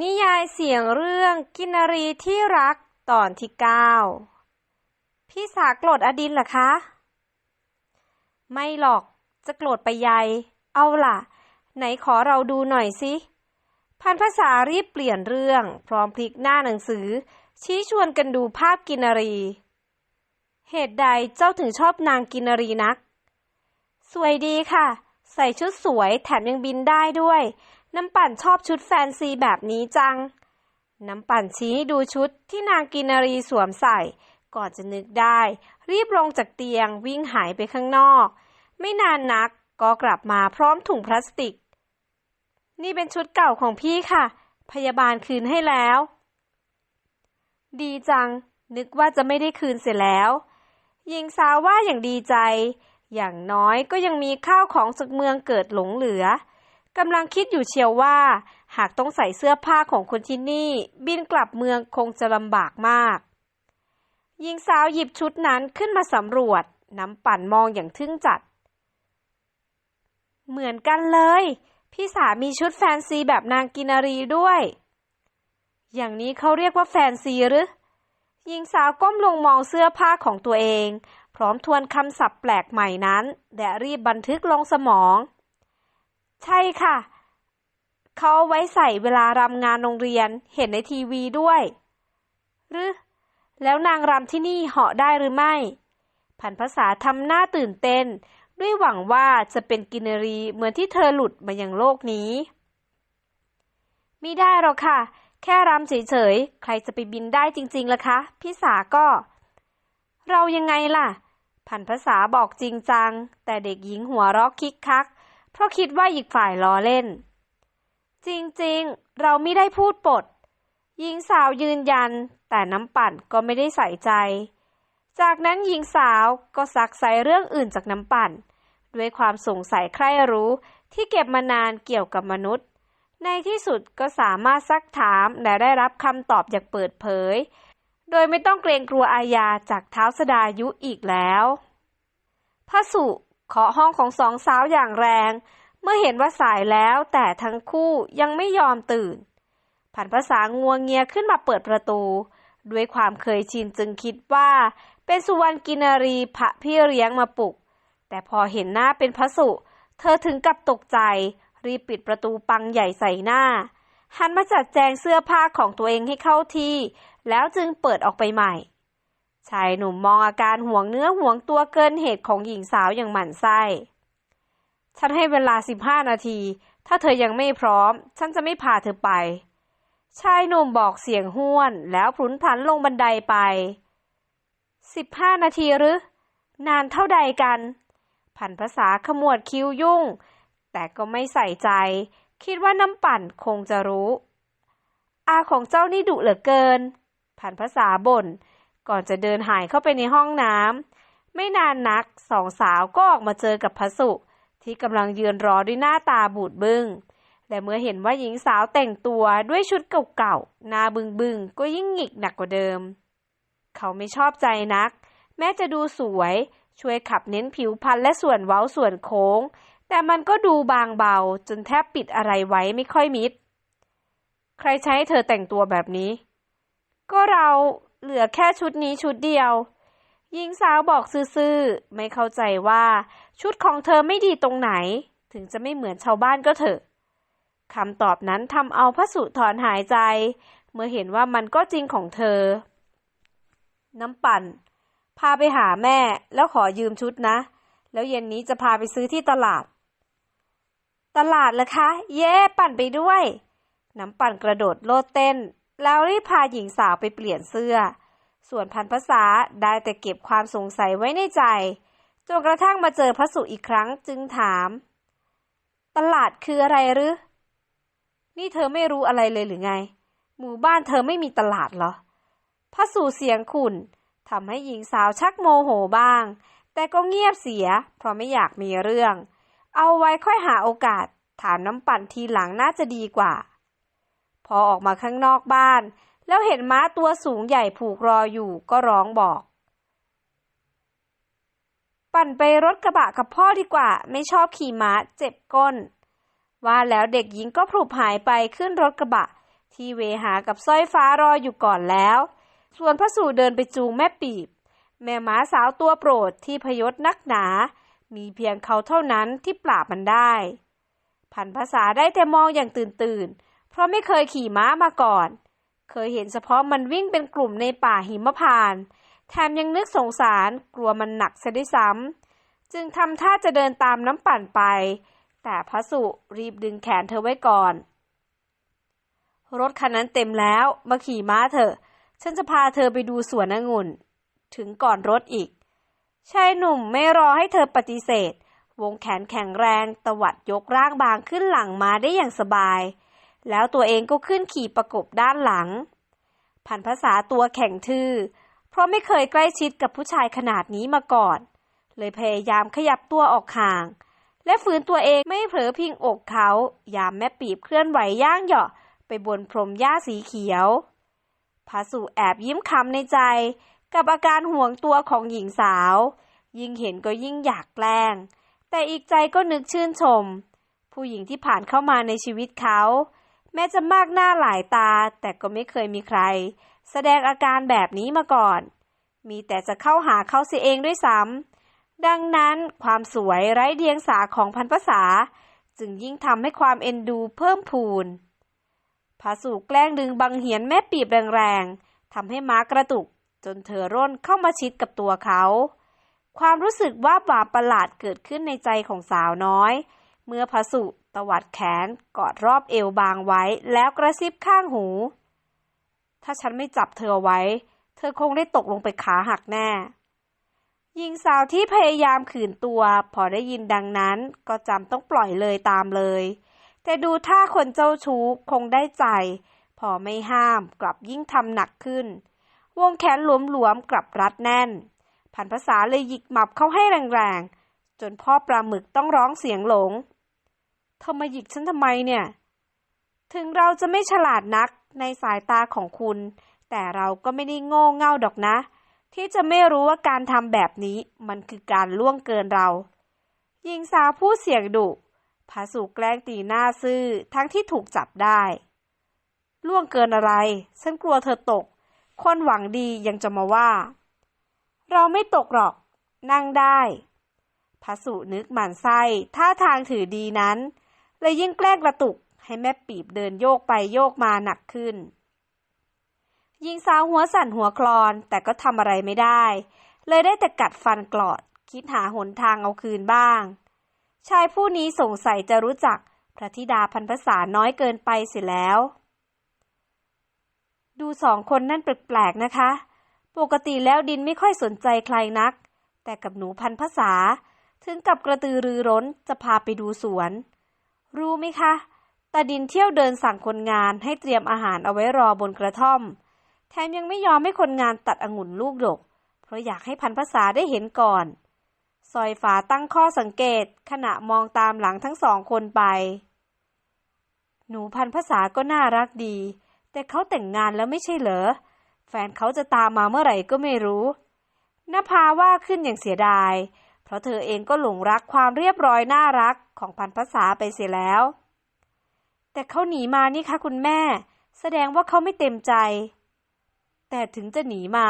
นิยายเสียงเรื่องกินารีที่รักตอนที่เก้าพี่สาโกรธอดินเหรอคะ ไม่หรอกจะโกรธไปใหญ่เอาล่ะ ไหนขอเราดูหน่อยสิพันภาษารีบเปลี่ยนเรื่อง พร้อมพลิกหน้าหนังสือ ชี้ชวนกันดูภาพกินารี เหตุใดเจ้าถึงชอบนางกินนารีนัก สวยดีค่ะ ใส่ชุดสวยแถมยังบินได้ด้วย น้ำปั่นชอบชุดแฟนซีแบบนี้จัง น้ำปั่นชี้ให้ดูชุดที่นางกินารีสวมใส่ ก่อนจะนึกได้ รีบลงจากเตียงวิ่งหายไปข้างนอก ไม่นานนักก็กลับมาพร้อมถุงพลาสติก นี่เป็นชุดเก่าของพี่ค่ะ พยาบาลคืนให้แล้ว ดีจัง นึกว่าจะไม่ได้คืนเสียแล้วหญิงสาวว่าอย่างดีใจ อย่างน้อยก็ยังมีข้าวของจากเมืองเกิดหลงเหลือ กำลังคิดอยู่เชียวว่า หากต้องใส่เสื้อผ้าของคนที่นี่ บินกลับเมืองคงจะลำบากมาก หญิงสาวหยิบชุดนั้นขึ้นมาสำรวจ น้ำปั่นมองอย่างทึ่งจัด เหมือนกันเลย พี่สามีชุดแฟนซีแบบนางกินารีด้วย อย่างนี้เขาเรียกว่าแฟนซีหรือหญิงสาวก้มลงมองเสื้อผ้าของตัวเอง พร้อมทวนคำศัพท์แปลกใหม่นั้น และรีบบันทึกลงสมอง ใช่ค่ะ เขาเอาไว้ใส่เวลารำงานโรงเรียนเห็นในทีวีด้วย หรือ แล้วนางรำที่นี่เหาะได้หรือไม่ ผันภาษาทำหน้าตื่นเต้น ด้วยหวังว่าจะเป็นกินารีเหมือนที่เธอหลุดมายังโลกนี้ไม่ได้หรอกค่ะ แค่รำเฉยๆ ใครจะไปบินได้จริงๆล่ะคะ พี่สาก็ เรายังไงล่ะ ผันภาษาบอกจริงจัง แต่เด็กหญิงหัวราะคิกคัก เพราะคิดว่าอีกฝ่ายล้อเล่น จริงๆ เราไม่ได้พูดปดหญิงสาวยืนยัน แต่น้ำปั่นก็ไม่ได้ใส่ใจ จากนั้นหญิงสาวก็ซักใส่เรื่องอื่นจากน้ำปั่น ด้วยความสงสัยใคร่รู้ที่เก็บมานานเกี่ยวกับมนุษย์ ในที่สุดก็สามารถซักถามและได้รับคำตอบอย่างเปิดเผย โดยไม่ต้องเกรงกลัวอาญาจากเท้าสดายุอีกแล้วพระสุ เคาะห้องของสองสาวอย่างแรง เมื่อเห็นว่าสายแล้วแต่ทั้งคู่ยังไม่ยอมตื่น ผันภาษางัวงเงียขึ้นมาเปิดประตู ด้วยความเคยชินจึงคิดว่า เป็นสุวรรณกินารีพระพี่เลี้ยงมาปลุก แต่พอเห็นหน้าเป็นพระสุ เธอถึงกับตกใจ รีบปิดประตูปังใหญ่ใส่หน้า หันมาจัดแจงเสื้อผ้าของตัวเองให้เข้าที่ แล้วจึงเปิดออกไปใหม่ ชายหนุ่มมองอาการห่วงเนื้อห่วงตัวเกินเหตุของหญิงสาวอย่างหมั่นไส้ ฉันให้เวลาสิบห้านาที ถ้าเธอยังไม่พร้อม ฉันจะไม่พาเธอไป ชายหนุ่มบอกเสียงห้วน แล้วพลุนพลันลงบันไดไปสิบห้านาทีหรือ นานเท่าใดกัน ผันภาษาขมวดคิ้วยุ่ง แต่ก็ไม่ใส่ใจ คิดว่าน้ำปั่นคงจะรู้ อาของเจ้านี่ดุเหลือเกิน ผันภาษาบ่น ก่อนจะเดินหายเข้าไปในห้องน้ำไม่นานนักสองสาวก็ออกมาเจอกับพระสุที่กำลังยืนรอด้วยหน้าตาบูดบึง้งและเมื่อเห็นว่าหญิงสาวแต่งตัวด้วยชุดเก่าๆหน้าบึงๆก็ยิ่งหงิกหนักกว่าเดิม เขาไม่ชอบใจนัก แม้จะดูสวย ช่วยขับเน้นผิวพรรณและส่วนเว้าส่วนโค้ง แต่มันก็ดูบางเบาจนแทบปิดอะไรไว้ไม่ค่อยมิด ใครใช้เธอแต่งตัวแบบนี้ ก็เรา เหลือแค่ชุดนี้ชุดเดียว หญิงสาวบอกซื่อๆ ไม่เข้าใจว่าชุดของเธอไม่ดีตรงไหน ถึงจะไม่เหมือนชาวบ้านก็เถอะคำตอบนั้นทำเอาพระสุถอนหายใจ เมื่อเห็นว่ามันก็จริงของเธอ น้ำปั่น พาไปหาแม่แล้วขอยืมชุดนะ แล้วเย็นนี้จะพาไปซื้อที่ตลาด ตลาดเหรอคะ เย้ ปั่นไปด้วย น้ำปั่นกระโดดโลดเต้น แล้วรีบพาหญิงสาวไปเปลี่ยนเสื้อ ส่วนพันภาษาได้แต่เก็บความสงสัยไว้ในใจ จนกระทั่งมาเจอพระสุอีกครั้งจึงถาม ตลาดคืออะไรหรือ นี่เธอไม่รู้อะไรเลยหรือไง หมู่บ้านเธอไม่มีตลาดเหรอ พระสุเสียงขุ่นทำให้หญิงสาวชักโมโหบ้าง แต่ก็เงียบเสีย เพราะไม่อยากมีเรื่อง เอาไว้ค่อยหาโอกาส ถามน้ำปั่นทีหลังน่าจะดีกว่า พอออกมาข้างนอกบ้าน แล้วเห็นม้าตัวสูงใหญ่ผูกรออยู่ก็ร้องบอก ปั่นไปรถกระบะกับพ่อดีกว่า ไม่ชอบขี่ม้าเจ็บก้น ว่าแล้วเด็กหญิงก็พลุบหายไปขึ้นรถกระบะ ที่เวหากับสร้อยฟ้ารออยู่ก่อนแล้ว ส่วนพระสู่เดินไปจูงแม่ปีบ แม่หมาสาวตัวโปรดที่พยศนักหนา มีเพียงเขาเท่านั้นที่ปราบมันได้ พันภาษาได้แต่มองอย่างตื่นตื่น เพราะไม่เคยขี่ม้ามาก่อน เคยเห็นเฉพาะมันวิ่งเป็นกลุ่มในป่าหิมพานต์แถมยังนึกสงสารกลัวมันหนักซะด้วยซ้ำจึงทำท่าจะเดินตามน้ำปั่นไป แต่พระสุรีบดึงแขนเธอไว้ก่อน รถคันนั้นเต็มแล้วมาขี่ม้าเถอะ ฉันจะพาเธอไปดูสวนองุ่น ถึงก่อนรถอีกชายหนุ่มไม่รอให้เธอปฏิเสธ วงแขนแข็งแรงตวัดยกร่างบางขึ้นหลังมาได้อย่างสบาย แล้วตัวเองก็ขึ้นขี่ประกบด้านหลัง พันภาษาตัวแข็งทื่อ เพราะไม่เคยใกล้ชิดกับผู้ชายขนาดนี้มาก่อน เลยพยายามขยับตัวออกห่าง และฝืนตัวเองไม่เผลอพิงอกเขา ยามแม่ปีบเคลื่อนไหวย่างเหยาะไปบนพรมหญ้าสีเขียวพาสุแอบยิ้มคำในใจ กับอาการห่วงตัวของหญิงสาว ยิ่งเห็นก็ยิ่งอยากแกล้ง แต่อีกใจก็นึกชื่นชม ผู้หญิงที่ผ่านเข้ามาในชีวิตเขา ม้จะมากหน้าหลายตา แต่ก็ไม่เคยมีใคร แสดงอาการแบบนี้มาก่อน มีแต่จะเข้าหาเขาเสียเองด้วยซ้ำดังนั้นความสวยไร้เดียงสาของพันภาษา จึงยิ่งทำให้ความเอ็นดูเพิ่มพูนพาสูแกล้งดึงบังเหียนแม่ปีบแรงๆทำให้ม้ากระตุก จนเธอร่นเข้ามาชิดกับตัวเขา ความรู้สึกว่าบาปประหลาดเกิดขึ้นในใจของสาวน้อย เมื่อพาสุตวัดแขนกอดรอบเอวบางไว้ แล้วกระซิบข้างหู ถ้าฉันไม่จับเธอไว้ เธอคงได้ตกลงไปขาหักแน่หญิงสาวที่พยายามขืนตัว พอได้ยินดังนั้นก็จำต้องปล่อยเลยตามเลย แต่ดูท่าคนเจ้าชู้คงได้ใจ พอไม่ห้ามกลับยิ่งทำหนักขึ้น วงแขนหลวมๆกลับรัดแน่นพันภาษาเลยหยิกหมับเข้าให้แรงๆ จนพ่อปลาหมึกต้องร้องเสียงหลง เธอมาหยิกฉันทำไมเนี่ย ถึงเราจะไม่ฉลาดนักในสายตาของคุณ แต่เราก็ไม่ได้โง่เง่าดอกนะ ที่จะไม่รู้ว่าการทำแบบนี้มันคือการล่วงเกินเราหญิงสาวพูดเสียงดุพาสุแกล้งตีหน้าซื่อทั้งที่ถูกจับได้ ล่วงเกินอะไร ฉันกลัวเธอตก คนหวังดียังจะมาว่า เราไม่ตกหรอก นั่งได้พาสุนึกหมันไส้ท่าทางถือดีนั้น เลยยิ่งแกล้งกระตุก ให้แม่ปีบเดินโยกไปโยกมาหนักขึ้นหญิงสาวหัวสั่นหัวคลอนแต่ก็ทำอะไรไม่ได้ เลยได้แต่กัดฟันกรอด คิดหาหนทางเอาคืนบ้าง ชายผู้นี้สงสัยจะรู้จักพระธิดาพันภาษาน้อยเกินไปเสียแล้ว ดูสองคนนั่นแปลกๆนะคะ ปกติแล้วดินไม่ค่อยสนใจใครนัก แต่กับหนูพันภาษา ถึงกับกระตือรือร้นจะพาไปดูสวน รู้ไหมคะตาดินเที่ยวเดินสั่งคนงานให้เตรียมอาหารเอาไว้รอบนกระท่อม แถมยังไม่ยอมให้คนงานตัดองุ่นลูกดก เพราะอยากให้พันภาษาได้เห็นก่อนซอยฝาตั้งข้อสังเกตขณะมองตามหลังทั้งสองคนไป หนูพันภาษาก็น่ารักดี แต่เขาแต่งงานแล้วไม่ใช่เหรอ แฟนเขาจะตามมาเมื่อไหร่ก็ไม่รู้นภาว่าขึ้นอย่างเสียดาย เพราะเธอเองก็หลงรักความเรียบร้อยน่ารักของพันภาษาไปเสียแล้ว แต่เขาหนีมานี่คะคุณแม่ แสดงว่าเขาไม่เต็มใจ แต่ถึงจะหนีมา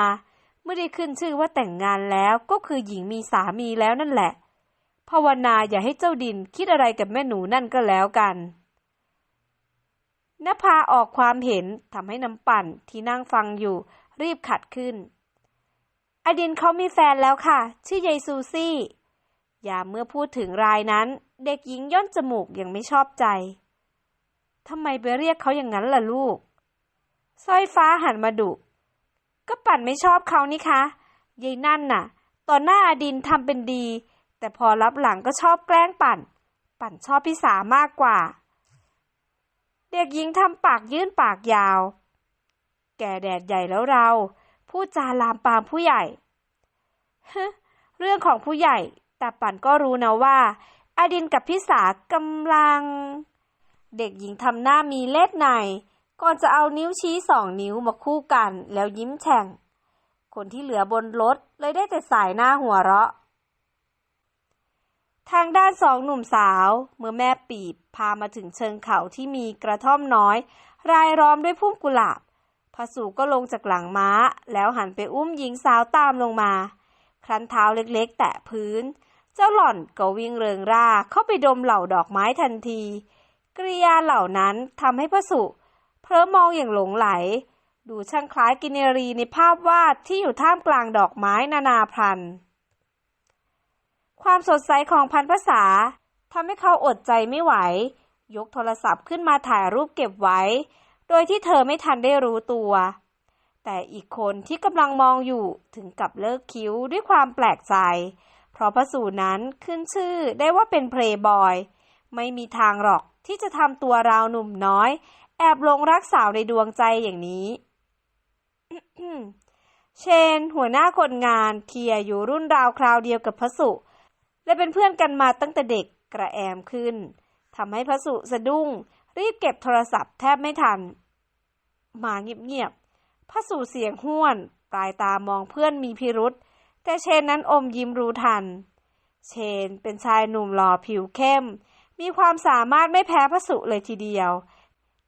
เมื่อได้ขึ้นชื่อว่าแต่งงานแล้วก็คือหญิงมีสามีแล้วนั่นแหละภาวนาอย่าให้เจ้าดินคิดอะไรกับแม่หนูนั่นก็แล้วกันนภาออกความเห็นทำให้น้ำปั่นที่นั่งฟังอยู่รีบขัดขึ้น อดินเขามีแฟนแล้วค่ะ ชื่อยายซูซี่ อย่าเมื่อพูดถึงรายนั้น เด็กหญิงย่นจมูกยังไม่ชอบใจ ทำไมไปเรียกเขาอย่างนั้นล่ะลูกสร้อยฟ้าหันมาดุ ก็ปั่นไม่ชอบเขานี่คะยายนั่นน่ะ ต่อหน้าอดินทำเป็นดี แต่พอรับหลังก็ชอบแกล้งปั่น ปั่นชอบพี่สามากกว่า เด็กหญิงทำปากยื่นปากยาว แก่แดดใหญ่แล้วเรา พูดจาลามปามผู้ใหญ่ เรื่องของผู้ใหญ่ แต่ปั่นก็รู้นะว่าอาดินกับพี่สากำลัง เด็กหญิงทำหน้ามีเล็ดใน ก่อนจะเอานิ้วชี้สองนิ้วมาคู่กันแล้วยิ้มแฉ่ง คนที่เหลือบนรถเลยได้แต่สายหน้าหัวเราะ ทางด้านสองหนุ่มสาว เมื่อแม่ปีบพามาถึงเชิงเขาที่มีกระท่อมน้อย รายล้อมด้วยพุ่มกุหลาบ พระสูก็ลงจากหลังม้า แล้วหันไปอุ้มหญิงสาวตามลงมา ครั้นเท้าเล็กๆ แตะพื้น เจ้าหล่อนก็วิ่งเริงร่าเข้าไปดมเหล่าดอกไม้ทันที กริยาเหล่านั้นทำให้พระสุเพลอมองอย่างหลงไหล ดูช่างคล้ายกินเนรีในภาพวาดที่อยู่ท่ามกลางดอกไม้นานาพันธุ์ ความสดใสของพันภาษาทำให้เขาอดใจไม่ไหว ยกโทรศัพท์ขึ้นมาถ่ายรูปเก็บไว้ โดยที่เธอไม่ทันได้รู้ตัว แต่อีกคนที่กำลังมองอยู่ถึงกับเลิกคิ้วด้วยความแปลกใจ เพราะพระสูนั้นขึ้นชื่อได้ว่าเป็นเพลย์บอย ไม่มีทางหรอกที่จะทำตัวราวหนุ่มน้อย แอบหลงรักสาวในดวงใจอย่างนี้เชน หัวหน้าคนงานเทียอยู่รุ่นราวคราวเดียวกับพระสุและเป็นเพื่อนกันมาตั้งแต่เด็กกระแอมขึ้นทำให้พระสุสะดุ้ง รีบเก็บโทรศัพท์แทบไม่ทัน มาเงียบๆพระสุเสียงห้วน ปลายตามองเพื่อนมีพิรุษ แต่เชนนั้นอมยิ้มรู้ทัน เชนเป็นชายหนุ่มหล่อผิวเข้ม มีความสามารถไม่แพ้พระสุเลยทีเดียว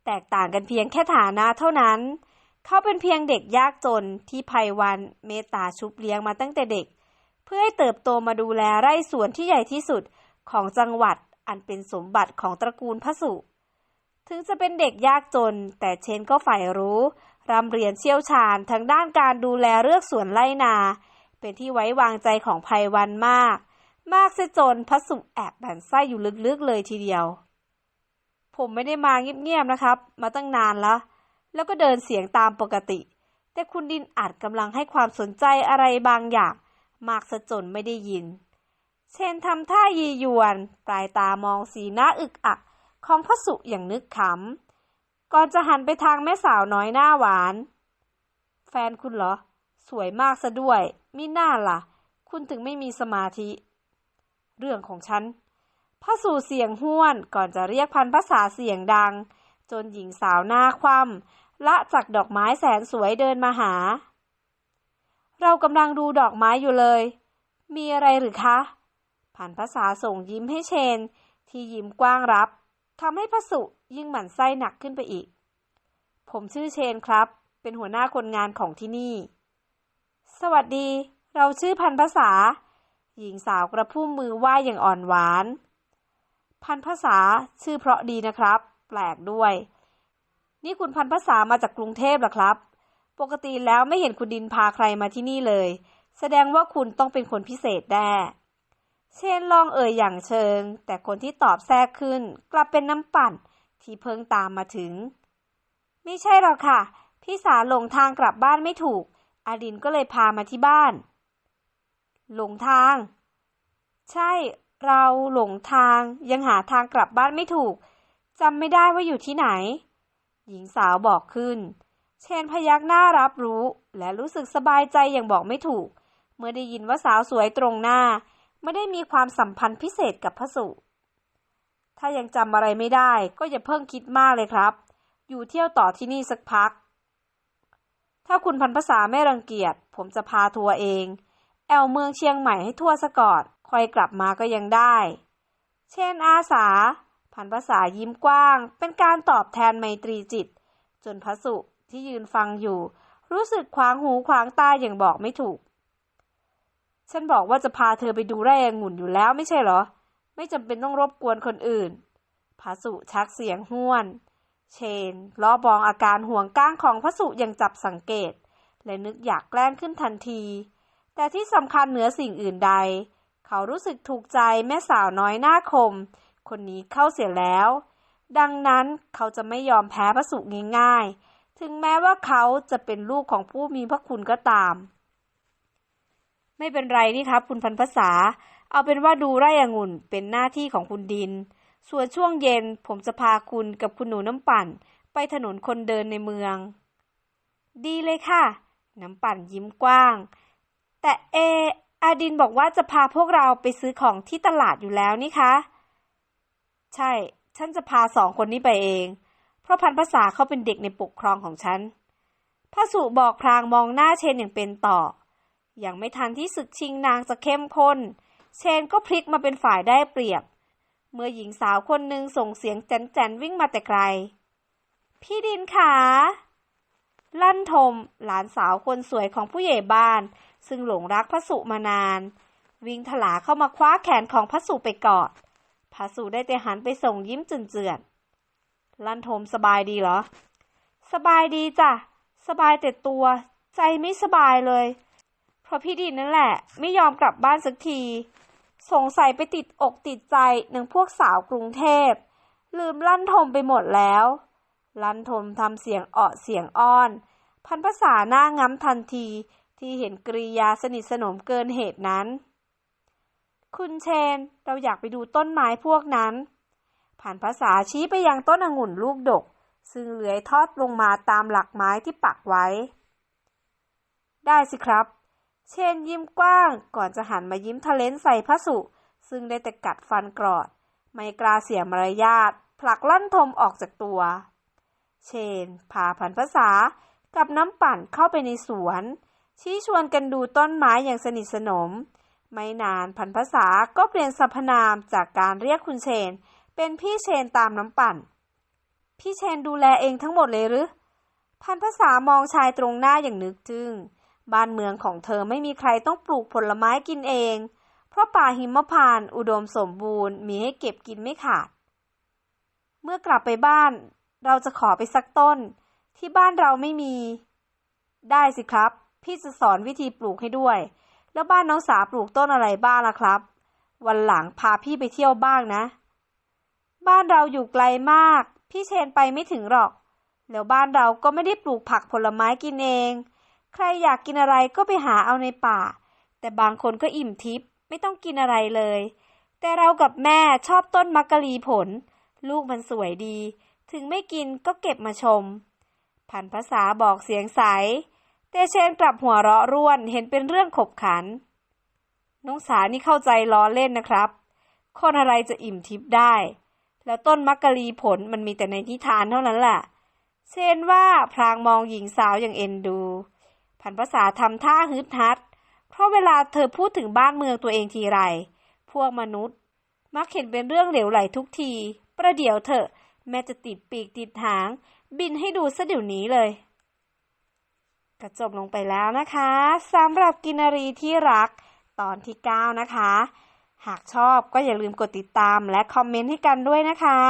แตกต่างกันเพียงแค่ฐานะเท่านั้น เขาเป็นเพียงเด็กยากจนที่ภัยวันเมตตาชุบเลี้ยงมาตั้งแต่เด็ก เพื่อให้เติบโตมาดูแลไร่สวนที่ใหญ่ที่สุดของจังหวัดอันเป็นสมบัติของตระกูลพระสุ ถึงจะเป็นเด็กยากจน แต่เชนก็ใฝ่รู้ร่ำเรียนเชี่ยวชาญทางด้านการดูแลเรือกสวนไร่นา เป็นที่ไว้วางใจของภัยวันมาก มากเสียจนพระสุแอบแบ่นไส้อยู่ลึกๆเลยทีเดียว ผมไม่ได้มาเงียบๆนะครับ มาตั้งนานแล้ว แล้วก็เดินเสียงตามปกติ แต่คุณดินอาจกำลังให้ความสนใจอะไรบางอย่าง มากซะจนไม่ได้ยิน เชนทำท่ายียวนปลายตามองสีหน้าอึกอัก ของพระสุอย่างนึกขำ ก่อนจะหันไปทางแม่สาวน้อยหน้าหวาน แฟนคุณเหรอ สวยมากซะด้วยมิน่าล่ะ คุณถึงไม่มีสมาธิ เรื่องของฉันพระสู่เสียงห้วนก่อนจะเรียกพันภาษาเสียงดัง จนหญิงสาวหน้าคว่ำละจากดอกไม้แสนสวยเดินมาหา เรากำลังดูดอกไม้อยู่เลย มีอะไรหรือคะ พันภาษาส่งยิ้มให้เชน ที่ยิ้มกว้างรับ ทำให้พระสุยิ่งหมั่นไส้หนักขึ้นไปอีก ผมชื่อเชนครับ เป็นหัวหน้าคนงานของที่นี่ สวัสดี เราชื่อพันภาษา หญิงสาวกระพุ่มมือไหว้อย่างอ่อนหวาน พันภาษาชื่อเพราะดีนะครับ แปลกด้วย นี่คุณพันภาษามาจากกรุงเทพหรอครับ ปกติแล้วไม่เห็นคุณดินพาใครมาที่นี่เลย แสดงว่าคุณต้องเป็นคนพิเศษแน่ เชนลองเอ่ยอย่างเชิง แต่คนที่ตอบแทรกขึ้น กลับเป็นน้ำปั่นที่เพิ่งตามมาถึง ไม่ใช่หรอกค่ะ พี่สาหลงทางกลับบ้านไม่ถูก อดินก็เลยพามาที่บ้าน หลงทาง ใช่เราหลงทางยังหาทางกลับบ้านไม่ถูกจำไม่ได้ว่าอยู่ที่ไหน หญิงสาวบอกขึ้น เชนพยักหน้ารับรู้ และรู้สึกสบายใจอย่างบอกไม่ถูก เมื่อได้ยินว่าสาวสวยตรงหน้า ไม่ได้มีความสัมพันธ์พิเศษกับพระสุถ้ายังจำอะไรไม่ได้ก็อย่าเพิ่งคิดมากเลยครับ อยู่เที่ยวต่อที่นี่สักพัก ถ้าคุณพันภาษาไม่รังเกียจ ผมจะพาทัวร์เอง แอลเมืองเชียงใหม่ให้ทั่วซะกอนค่อยกลับมาก็ยังได้ เช่นอาสา พันภาษายิ้มกว้าง เป็นการตอบแทนไมตรีจิต จนพระสุที่ยืนฟังอยู่ รู้สึกขวางหูขวางตาอย่างบอกไม่ถูก ฉันบอกว่าจะพาเธอไปดูไร่องุ่นอยู่แล้วไม่ใช่เหรอ ไม่จำเป็นต้องรบกวนคนอื่นพระสุชักเสียงห้วน เชนล้อบองอาการห่วงก้างของพระสุอย่างจับสังเกต และนึกอยากแกล้งขึ้นทันที แต่ที่สำคัญเหนือสิ่งอื่นใด เขารู้สึกถูกใจแม่สาวน้อยหน้าคม คนนี้เข้าเสียแล้ว ดังนั้นเขาจะไม่ยอมแพ้พระสุง่ายๆ ถึงแม้ว่าเขาจะเป็นลูกของผู้มีพระคุณก็ตาม ไม่เป็นไรนี่ครับ คุณพันภาษา เอาเป็นว่าดูไร่องุ่นเป็นหน้าที่ของคุณดิน ส่วนช่วงเย็นผมจะพาคุณกับคุณหนูน้ำปั่น ไปถนนคนเดินในเมือง ดีเลยค่ะ น้ำปั่นยิ้มกว้าง แต่เอ อาดินบอกว่าจะพาพวกเราไปซื้อของที่ตลาดอยู่แล้วนี่คะ ใช่ ฉันจะพาสองคนนี้ไปเอง เพราะพันภาษาเขาเป็นเด็กในปกครองของฉันพระสุบอกพลางมองหน้าเชนอย่างเป็นต่อ ยังไม่ทันที่ศึกชิงนางจะเข้มข้น เชนก็พลิกมาเป็นฝ่ายได้เปรียบ เมื่อหญิงสาวคนหนึ่งส่งเสียงแจนๆวิ่งมาแต่ไกล พี่ดินขาลั่นทม หลานสาวคนสวยของผู้ใหญ่บ้าน ซึ่งหลงรักพระสุมานาน วิ่งถลาเข้ามาคว้าแขนของพระสุไปกอดพระสุได้แต่หันไปส่งยิ้มเจือนๆลั่นทมสบายดีเหรอ สบายดีจ้ะ สบายแต่ตัว ใจไม่สบายเลย ราะพี่ดินนั่นแหละ ไม่ยอมกลับบ้านสักที สงสัยไปติดอกติดใจหนังพวกสาวกรุงเทพ ลืมลั่นทมไปหมดแล้ว ลั่นทมทำเสียงเอะเสียงอ้อน พันภาษาหน้าง้ำทันทีที่เห็นกริยาสนิทสนมเกินเหตุนั้น คุณเชน เราอยากไปดูต้นไม้พวกนั้น ผ่านภาษาชี้ไปยังต้นองุ่นลูกดก ซึ่งเลื้อยทอดลงมาตามหลักไม้ที่ปักไว้ ได้สิครับ เชนยิ้มกว้าง ก่อนจะหันมายิ้มทะเลนใส่พระสุ ซึ่งได้แต่กัดฟันกรอด ไม่กล้าเสียมารยาทผลักลั่นทมออกจากตัว เชนพาผันภาษากับน้ำปั่นเข้าไปในสวน ชี้ชวนกันดูต้นไม้อย่างสนิทสนม ไม่นานพันภาษาก็เปลี่ยนสรรพนามจากการเรียกคุณเชน เป็นพี่เชนตามน้ำปั่น พี่เชนดูแลเองทั้งหมดเลยหรือพันภาษามองชายตรงหน้าอย่างนึกจึง้ง บ้านเมืองของเธอไม่มีใครต้องปลูกผลไม้กินเอง เพราะป่าหิมพานต์อุดมสมบูรณ์มีให้เก็บกินไม่ขาด เมื่อกลับไปบ้าน เราจะขอไปสักต้น ที่บ้านเราไม่มี ได้สิครับ พี่จะสอนวิธีปลูกให้ด้วย แล้วบ้านน้องสาปลูกต้นอะไรบ้างล่ะครับ วันหลังพาพี่ไปเที่ยวบ้างนะ บ้านเราอยู่ไกลมาก พี่เชนไปไม่ถึงหรอก แล้วบ้านเราก็ไม่ได้ปลูกผักผลไม้กินเอง ใครอยากกินอะไรก็ไปหาเอาในป่า แต่บางคนก็อิ่มทิพย์ไม่ต้องกินอะไรเลย แต่เรากับแม่ชอบต้นมักกะลีผล ลูกมันสวยดี ถึงไม่กินก็เก็บมาชม ผันภาษาบอกเสียงใส แต่เชนกลับหัวเราะร่วนเห็นเป็นเรื่องขบขัน น้องสานี่เข้าใจล้อเล่นนะครับ คนอะไรจะอิ่มทิพย์ได้ แล้วต้นมักกะลีผลมันมีแต่ในนิทานเท่านั้นแหละเชนว่าพลางมองหญิงสาวอย่างเอ็นดู ผันภาษาทำท่าฮึดฮัด เพราะเวลาเธอพูดถึงบ้านเมืองตัวเองทีไร พวกมนุษย์ มักเห็นเป็นเรื่องเหลวไหลทุกที ประเดี๋ยวเถอะ แม่จะติดปีกติดหาง บินให้ดูซะเดี๋ยวนี้เลยก็จบลงไปแล้วนะคะสำหรับกินรีที่รัก ตอนที่ 9 นะคะ หากชอบก็อย่าลืมกดติดตามและคอมเมนต์ให้กันด้วยนะคะ